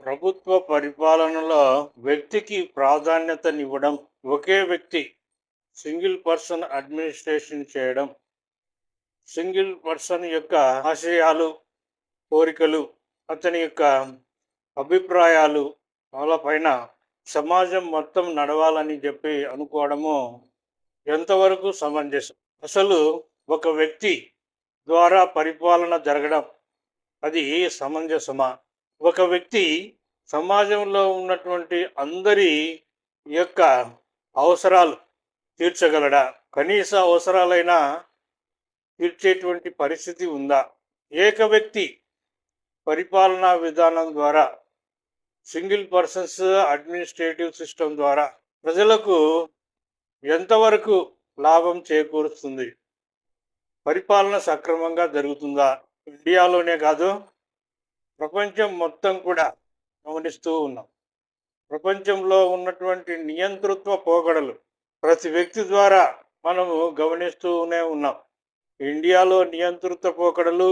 ప్రభుత్వ పరిపాలనలో వ్యక్తికి ప్రాధాన్యతనివ్వడం ఒకే వ్యక్తి సింగిల్ పర్సన్ అడ్మినిస్ట్రేషన్ చేయడం సింగిల్ పర్సన్ యొక్క ఆశయాలు కోరికలు అతని యొక్క అభిప్రాయాలు వాళ్ళపైన సమాజం మొత్తం నడవాలని చెప్పి అనుకోవడము ఎంతవరకు సమంజసం? అసలు ఒక వ్యక్తి ద్వారా పరిపాలన జరగడం అది సమంజసమా? ఒక వ్యక్తి సమాజంలో ఉన్నటువంటి అందరి యొక్క అవసరాలు తీర్చగలడా? కనీస అవసరాలైనా తీర్చేటువంటి పరిస్థితి ఉందా? ఏక వ్యక్తి పరిపాలనా విధానం ద్వారా సింగిల్ పర్సన్స్ అడ్మినిస్ట్రేటివ్ సిస్టమ్ ద్వారా ప్రజలకు ఎంతవరకు లాభం చేకూరుస్తుంది? పరిపాలన సక్రమంగా జరుగుతుందా? ఇండియాలోనే కాదు ప్రపంచం మొత్తం కూడా గమనిస్తూ ఉన్నాం. ప్రపంచంలో ఉన్నటువంటి నియంతృత్వ పోకడలు ప్రతి వ్యక్తి ద్వారా మనము గమనిస్తూనే ఉన్నాం. ఇండియాలో నియంతృత్వ పోకడలు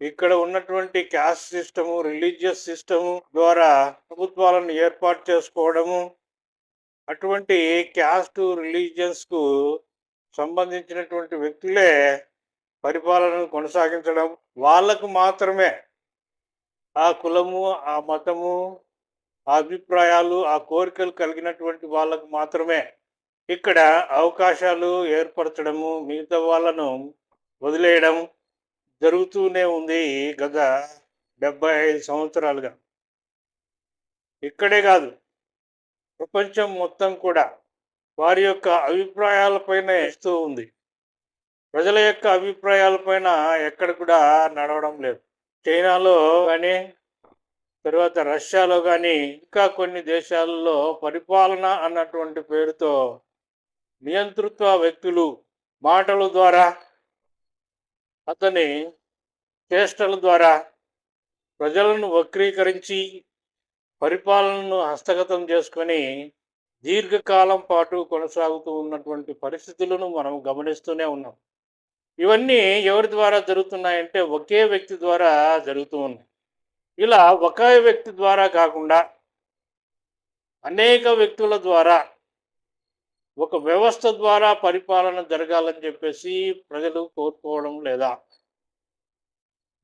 ఇక్కడ ఉన్నటువంటి క్యాస్ట్ సిస్టము రిలీజియస్ సిస్టము ద్వారా ప్రభుత్వాలను ఏర్పాటు చేసుకోవడము అటువంటి క్యాస్ట్ రిలీజియన్స్కు సంబంధించినటువంటి వ్యక్తులే పరిపాలనను కొనసాగించడం వాళ్ళకు మాత్రమే ఆ కులము ఆ మతము ఆ అభిప్రాయాలు ఆ కోరికలు కలిగినటువంటి వాళ్ళకు మాత్రమే ఇక్కడ అవకాశాలు ఏర్పరచడము మిగతా వాళ్ళను వదిలేయడం జరుగుతూనే ఉంది గత డెబ్బై ఐదు సంవత్సరాలుగా. ఇక్కడే కాదు ప్రపంచం మొత్తం కూడా వారి యొక్క అభిప్రాయాలపైన ఇస్తూ ఉంది. ప్రజల యొక్క అభిప్రాయాలపైన ఎక్కడ కూడా నడవడం లేదు. చైనాలో కానీ తర్వాత రష్యాలో కానీ ఇంకా కొన్ని దేశాలలో పరిపాలన అన్నటువంటి పేరుతో నియంతృత్వ వ్యక్తులు మాటల ద్వారా అతని చేష్టల ద్వారా ప్రజలను వక్రీకరించి పరిపాలనను హస్తగతం చేసుకొని దీర్ఘకాలం పాటు కొనసాగుతూ ఉన్నటువంటి పరిస్థితులను మనం గమనిస్తూనే ఉన్నాం. ఇవన్నీ ఎవరి ద్వారా జరుగుతున్నాయంటే ఒకే వ్యక్తి ద్వారా జరుగుతూ ఉన్నాయి. ఇలా ఒకే వ్యక్తి ద్వారా కాకుండా అనేక వ్యక్తుల ద్వారా ఒక వ్యవస్థ ద్వారా పరిపాలన జరగాలని చెప్పేసి ప్రజలు కోరుకోవడం లేదా?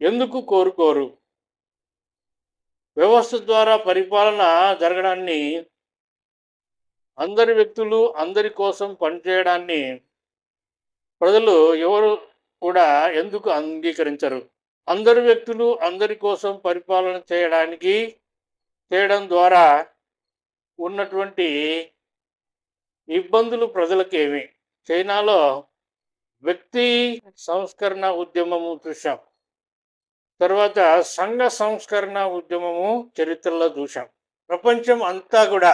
ఎందుకు కోరుకోరు? వ్యవస్థ ద్వారా పరిపాలన జరగడాన్ని అందరి వ్యక్తులు అందరి కోసం పనిచేయడాన్ని ప్రజలు ఎవరు కూడా ఎందుకు అంగీకరించరు? అందరు వ్యక్తులు అందరి కోసం పరిపాలన చేయడానికి చేయడం ద్వారా ఉన్నటువంటి ఇబ్బందులు ప్రజలకేమి? చైనాలో వ్యక్తి సంస్కరణ ఉద్యమము చూసాం తర్వాత సంఘ సంస్కరణ ఉద్యమము చరిత్రలో చూసాం ప్రపంచం అంతా కూడా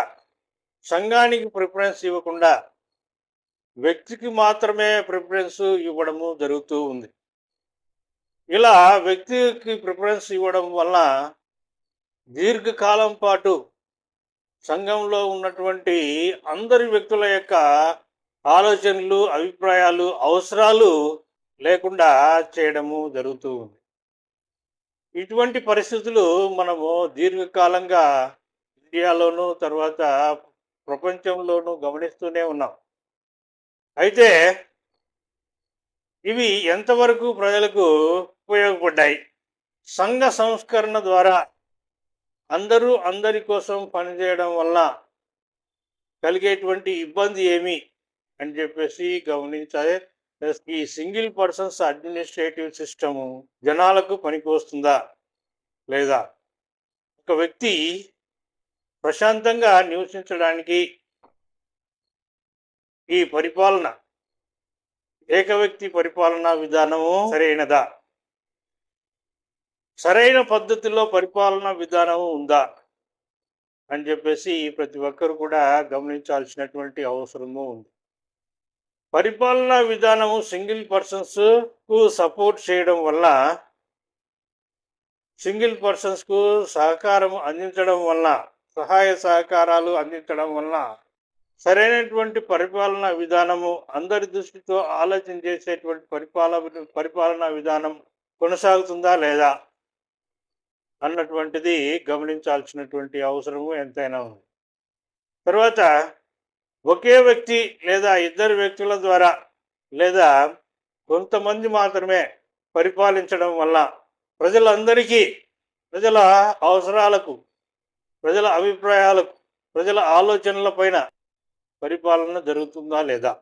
సంఘానికి ప్రిఫరెన్స్ ఇవ్వకుండా వ్యక్తికి మాత్రమే ప్రిఫరెన్స్ ఇవ్వడము జరుగుతూ ఉంది. ఇలా వ్యక్తికి ప్రిఫరెన్స్ ఇవ్వడం వల్ల దీర్ఘకాలం పాటు సంఘంలో ఉన్నటువంటి అందరి వ్యక్తుల యొక్క ఆలోచనలు అభిప్రాయాలు అవసరాలు లేకుండా చేయడము జరుగుతూ ఉంది. ఇటువంటి పరిస్థితులు మనము దీర్ఘకాలంగా ఇండియాలోను తర్వాత ప్రపంచంలోనూ గమనిస్తూనే ఉన్నాం. అయితే ఇవి ఎంతవరకు ప్రజలకు ఉపయోగపడ్డాయి? సంఘ సంస్కరణ ద్వారా అందరూ అందరి కోసం పనిచేయడం వల్ల కలిగేటువంటి ఇబ్బంది ఏమి అని చెప్పేసి గమనించాలి. ఈ సింగిల్ పర్సన్స్ అడ్మినిస్ట్రేటివ్ సిస్టము జనాలకు పనికి వస్తుందా లేదా? ఒక వ్యక్తి ప్రశాంతంగా నివసించడానికి ఈ పరిపాలన ఏక వ్యక్తి పరిపాలనా విధానము సరైనదా? సరైన పద్ధతిలో పరిపాలనా విధానము ఉందా? అని చెప్పేసి ప్రతి ఒక్కరు కూడా గమనించాల్సినటువంటి అవసరము ఉంది. పరిపాలనా విధానము సింగిల్ పర్సన్స్కు సపోర్ట్ చేయడం వల్ల సింగిల్ పర్సన్స్కు సహకారం అందించడం వల్ల సహాయ సహకారాలు అందించడం వల్ల సరైనటువంటి పరిపాలనా విధానము అందరి దృష్టితో ఆలోచన చేసేటువంటి పరిపాలన పరిపాలనా విధానం కొనసాగుతుందా లేదా అన్నటువంటిది గమనించాల్సినటువంటి అవసరము ఎంతైనా ఉంది. తర్వాత ఒకే వ్యక్తి లేదా ఇద్దరు వ్యక్తుల ద్వారా లేదా కొంతమంది మాత్రమే పరిపాలించడం వల్ల ప్రజలందరికీ ప్రజల అవసరాలకు ప్రజల అభిప్రాయాలకు ప్రజల ఆలోచనల పైన పరిపాలన జరుగుతుందా లేదా?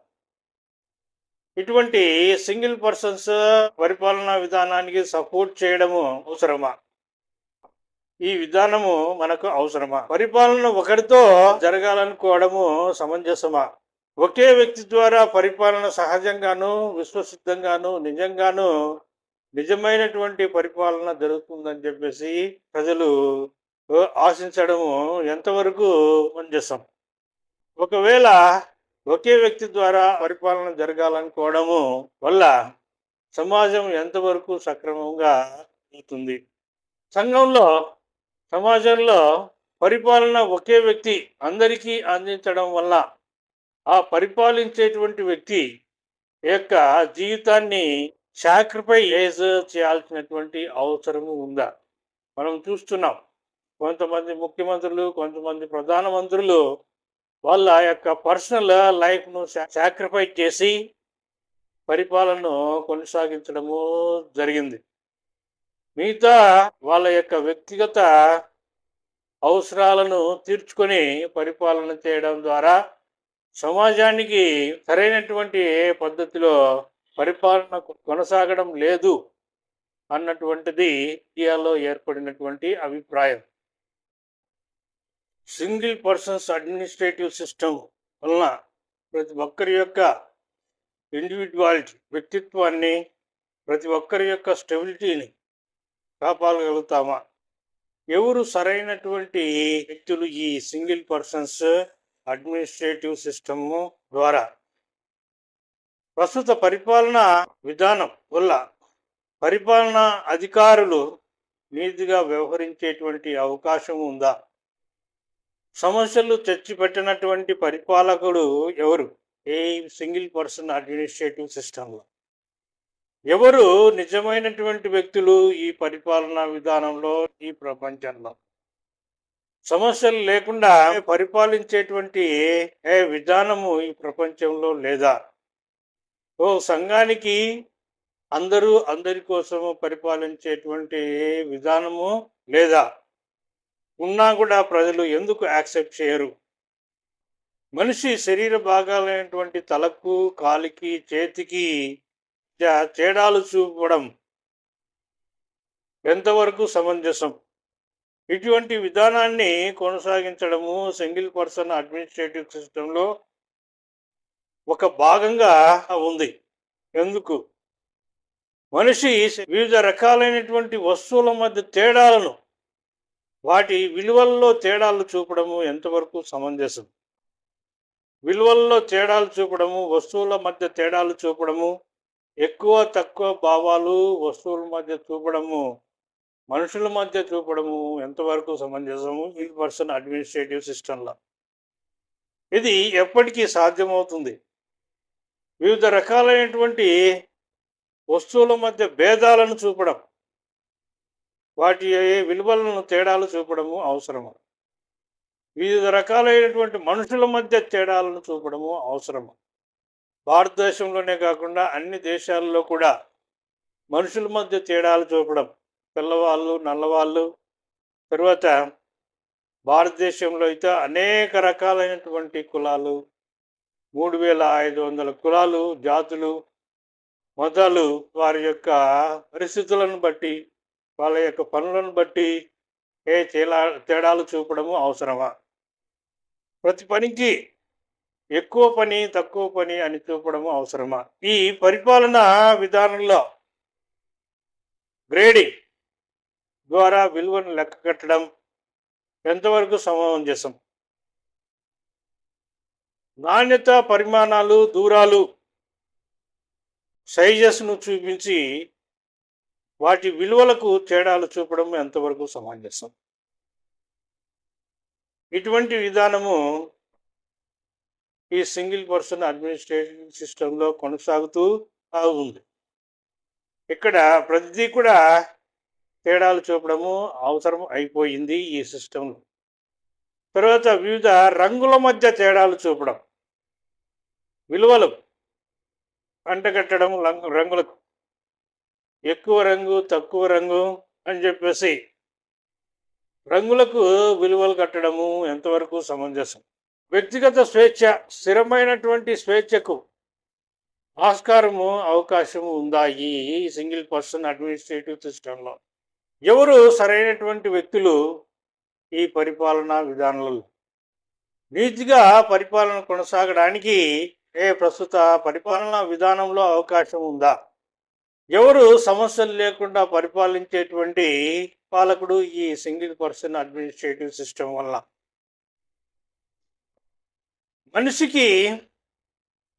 ఇటువంటి సింగిల్ పర్సన్స్ పరిపాలనా విధానానికి సపోర్ట్ చేయడము అవసరమా? ఈ విధానము మనకు అవసరమా? పరిపాలన ఒకరితో జరగాలనుకోవడము సమంజసమా? ఒకే వ్యక్తి ద్వారా పరిపాలన సహజంగాను విశ్వసిద్ధంగాను నిజంగాను నిజమైనటువంటి పరిపాలన జరుగుతుందని చెప్పేసి ప్రజలు ఆశించడము ఎంతవరకు మంజసం ఒకవేళ ఒకే వ్యక్తి ద్వారా పరిపాలన జరగాలనుకోవడము వల్ల సమాజం ఎంతవరకు సక్రమంగా అవుతుంది సంఘంలో సమాజంలో పరిపాలన ఒకే వ్యక్తి అందరికీ అందించడం వల్ల ఆ పరిపాలించేటువంటి వ్యక్తి యొక్క జీవితాన్ని సాక్రిఫైస్ చేయాల్సినటువంటి అవసరము ఉందా? మనం చూస్తున్నాం. కొంతమంది ముఖ్యమంత్రులు కొంతమంది ప్రధానమంత్రులు వాళ్ళ యొక్క పర్సనల్ లైఫ్ను సాక్రిఫైస్ చేసి పరిపాలనను కొనసాగించడము జరిగింది. మిగతా వాళ్ళ యొక్క వ్యక్తిగత అవసరాలను తీర్చుకొని పరిపాలన చేయడం ద్వారా సమాజానికి సరైనటువంటి పద్ధతిలో పరిపాలన కొనసాగడం లేదు అన్నటువంటిది ఇండియాలో ఏర్పడినటువంటి అభిప్రాయం. సింగిల్ పర్సన్స్ అడ్మినిస్ట్రేటివ్ సిస్టమ్ వలన ప్రతి ఒక్కరి యొక్క ఇండివిజువాలిటీ వ్యక్తిత్వాన్ని ప్రతి ఒక్కరి యొక్క స్టెబిలిటీని కాపాడగలుగుతామా? ఎవరు సరైనటువంటి వ్యక్తులు ఈ సింగిల్ పర్సన్స్ అడ్మినిస్ట్రేటివ్ సిస్టమ్ ద్వారా? ప్రస్తుత పరిపాలన విధానం వల్ల పరిపాలన అధికారులు నీతిగా వ్యవహరించేటువంటి అవకాశం ఉందా? సమస్యలు తెచ్చిపెట్టినటువంటి పరిపాలకుడు ఎవరు? ఏ సింగిల్ పర్సన్ అడ్మినిస్ట్రేటివ్ సిస్టంలో? ఎవరు నిజమైనటువంటి వ్యక్తులు ఈ పరిపాలనా విధానంలో ఈ ప్రపంచంలో? సమస్యలు లేకుండా పరిపాలించేటువంటి ఏ విధానము ఈ ప్రపంచంలో లేదా? ఓ సంఘానికి అందరూ అందరి కోసము పరిపాలించేటువంటి విధానము లేదా? ఉన్నా కూడా ప్రజలు ఎందుకు యాక్సెప్ట్ చేయరు? మనిషి శరీర భాగాలైనటువంటి తలకు కాలికి చేతికి తేడాలు చూపడం ఎంతవరకు సమంజసం? ఇటువంటి విధానాన్ని కొనసాగించడము సింగిల్ పర్సన్ అడ్మినిస్ట్రేటివ్ సిస్టంలో ఒక భాగంగా ఉంది. ఎందుకు? మనిషి వివిధ రకాలైనటువంటి వస్తువుల మధ్య తేడాలను వాటి విలువల్లో తేడాలు చూపడము ఎంతవరకు సమంజసం? విలువల్లో తేడాలు చూపడము వస్తువుల మధ్య తేడాలు చూపడము ఎక్కువ తక్కువ భావాలు వస్తువుల మధ్య చూపడము మనుషుల మధ్య చూపడము ఎంతవరకు సమంజసము? ఈ పర్సన్ అడ్మినిస్ట్రేటివ్ సిస్టంలో. ఇది ఎప్పటికీ సాధ్యమవుతుంది. వివిధ రకాలైనటువంటి వస్తువుల మధ్య భేదాలను చూపడం. వాటి విలువలను తేడాలు చూపడము అవసరము. వివిధ రకాలైనటువంటి మనుషుల మధ్య తేడాలను చూపడము అవసరము. భారతదేశంలోనే కాకుండా అన్ని దేశాల్లో కూడా మనుషుల మధ్య తేడాలు చూపడం. పిల్లవాళ్ళు నల్లవాళ్ళు తర్వాత భారతదేశంలో అయితే అనేక రకాలైనటువంటి కులాలు మూడు వేల ఐదు వందల కులాలు జాతులు మతాలు వారి యొక్క పరిస్థితులను బట్టి వాళ్ళ యొక్క పనులను బట్టి ఏ తేలా తేడాలు చూపడము అవసరమా? ప్రతి పనికి ఎక్కువ పని తక్కువ పని అని చూపడము అవసరమా? ఈ పరిపాలన విధానంలో గ్రేడింగ్ ద్వారా విలువను లెక్క కట్టడం ఎంతవరకు సమంజసం? నాణ్యత పరిమాణాలు దూరాలు సైజెస్ను చూపించి వాటి విలువలకు తేడాలు చూపడం ఎంతవరకు సమంజసం. ఇటువంటి విధానము ఈ సింగిల్ పర్సన్ అడ్మినిస్ట్రేషన్ సిస్టంలో కొనసాగుతూ ఉంది. ఇక్కడ ప్రతిదీ కూడా తేడాలు చూపడము అవసరం అయిపోయింది ఈ సిస్టంలో. తర్వాత వివిధ రంగుల మధ్య తేడాలు చూపడం విలువలు అంటగట్టడం రంగు రంగులకు ఎక్కువ రంగు తక్కువ రంగు అని చెప్పేసి రంగులకు విలువలు కట్టడము ఎంతవరకు సమంజసం? వ్యక్తిగత స్వేచ్ఛ స్థిరమైనటువంటి స్వేచ్ఛకు ఆస్కారము అవకాశము ఉందా ఈ సింగిల్ పర్సన్ అడ్మినిస్ట్రేటివ్ సిస్టంలో. ఎవరు సరైనటువంటి వ్యక్తులు ఈ పరిపాలనా విధానాలలో నీతిగా పరిపాలన కొనసాగడానికి ఏ ప్రస్తుత పరిపాలనా విధానంలో అవకాశం ఉందా? ఎవరు సమస్యలు లేకుండా పరిపాలించేటువంటి పాలకుడు ఈ సింగిల్ పర్సన్ అడ్మినిస్ట్రేటివ్ సిస్టమ్ వల్ల. మనిషికి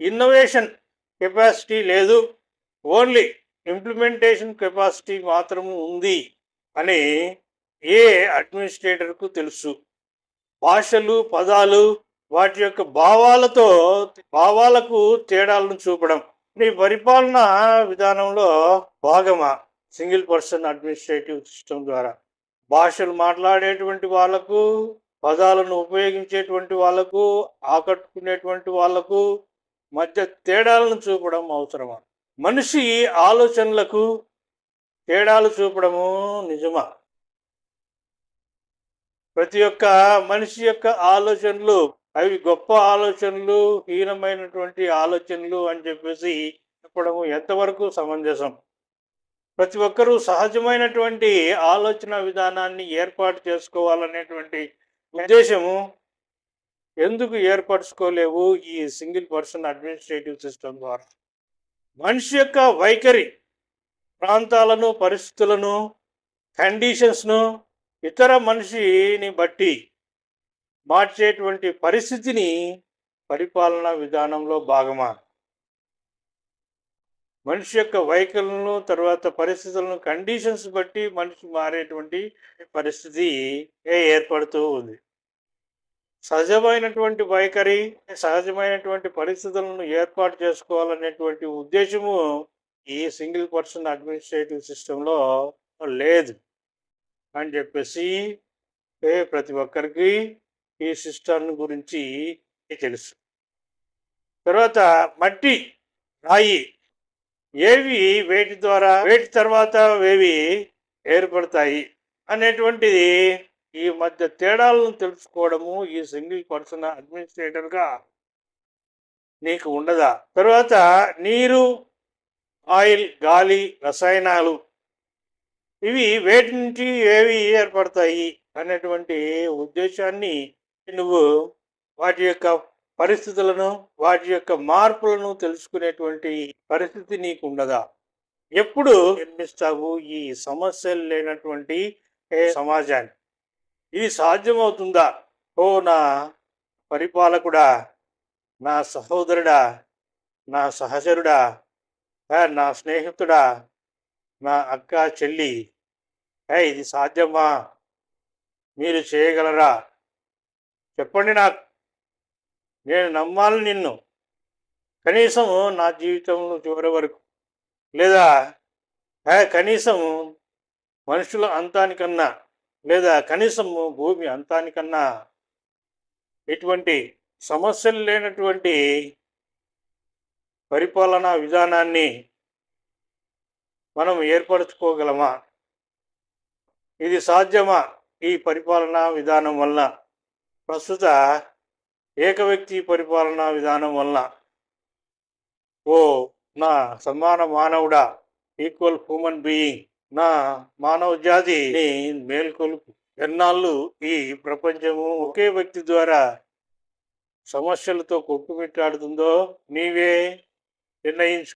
ఇన్నోవేషన్ కెపాసిటీ లేదు. ఓన్లీ ఇంప్లిమెంటేషన్ కెపాసిటీ మాత్రము ఉంది అని ఏ అడ్మినిస్ట్రేటర్కు తెలుసు. భాషలు పదాలు వాటి యొక్క భావాలతో భావాలకు తేడాలను చూపడం. నీ పరిపాలన విధానంలో భాగమా? సింగిల్ పర్సన్ అడ్మినిస్ట్రేటివ్ సిస్టమ్ ద్వారా. భాషలు మాట్లాడేటువంటి వాళ్ళకు పదాలను ఉపయోగించేటువంటి వాళ్ళకు ఆకట్టుకునేటువంటి వాళ్ళకు మధ్య తేడాలను చూపడం అవసరమా? మనిషి ఆలోచనలకు తేడాలు చూపడము నిజమా? ప్రతి ఒక్క మనిషి యొక్క ఆలోచనలు అవి గొప్ప ఆలోచనలు హీనమైనటువంటి ఆలోచనలు అని చెప్పేసి చెప్పడము ఎంతవరకు సమంజసం? ప్రతి ఒక్కరూ సహజమైనటువంటి ఆలోచన విధానాన్ని ఏర్పాటు చేసుకోవాలనేటువంటి ఉద్దేశము ఎందుకు ఏర్పరచుకోలేవు ఈ సింగిల్ పర్సన్ అడ్మినిస్ట్రేటివ్ సిస్టమ్ ద్వారా? మనిషి యొక్క వైఖరి ప్రాంతాలను పరిస్థితులను కండిషన్స్ను ఇతర మనిషిని బట్టి మార్చేటువంటి పరిస్థితిని పరిపాలనా విధానంలో భాగమా? మనిషి యొక్క వైఖరులను తర్వాత పరిస్థితులను కండిషన్స్ బట్టి మనిషి మారేటువంటి పరిస్థితి ఏర్పడుతూ ఉంది. సహజమైనటువంటి వైఖరి సహజమైనటువంటి పరిస్థితులను ఏర్పాటు చేసుకోవాలనేటువంటి ఉద్దేశము ఈ సింగిల్ పర్సన్ అడ్మినిస్ట్రేటివ్ సిస్టంలో లేదు. అని చెప్పేసి ప్రతి ఒక్కరికి ఈ సిస్టమ్ గురించి తెలుసు. తర్వాత మట్టి రాయి ఏవి వేటి ద్వారా వేటి తర్వాత ఏవి ఏర్పడతాయి అనేటువంటిది ఈ మధ్య తేడాలను తెలుసుకోవడము ఈ సింగిల్ పర్సన్ అడ్మినిస్ట్రేటర్గా నీకు ఉండదా? తర్వాత నీరు ఆయిల్ గాలి రసాయనాలు ఇవి వేటి నుంచి ఏవి ఏర్పడతాయి అనేటువంటి ఉద్దేశాన్ని నువ్వు వాటి యొక్క పరిస్థితులను వాటి యొక్క మార్పులను తెలుసుకునేటువంటి పరిస్థితి నీకు ఉండదా ఎప్పుడు నిర్మిస్తావు ఈ సమస్యలు లేనటువంటి సమాజాన్ని ఇది సాధ్యమవుతుందా? ఓ నా పరిపాలకుడా నా సహోదరుడా నా సహచరుడా నా స్నేహితుడా నా అక్క చెల్లి. ఇది సాధ్యమా? మీరు చేయగలరా? చెప్పండి నాకు. నేను నమ్మాలి నిన్ను. కనీసం నా జీవితంలో చివరి వరకు. లేదా కనీసం మనుషుల అంతానికన్నా లేదా కనీసం భూమి అంతానికన్నా ఇటువంటి సమస్యలు లేనటువంటి పరిపాలనా విధానాన్ని మనం ఏర్పరచుకోగలమా? ఇది సాధ్యమా ఈ పరిపాలనా విధానం వల్ల? ప్రస్తుత ఏక వ్యక్తి పరిపాలనా విధానం వల్ల ఓ నా సమాన మానవుడా ఈక్వల్ హ్యూమన్ బీయింగ్ నా మానవ జాతి మేల్కొలుపు. ఎన్నాళ్ళు ఈ ప్రపంచము ఒకే వ్యక్తి ద్వారా సమస్యలతో కొట్టుమిట్టాడుతుందో నీవే నిర్ణయించు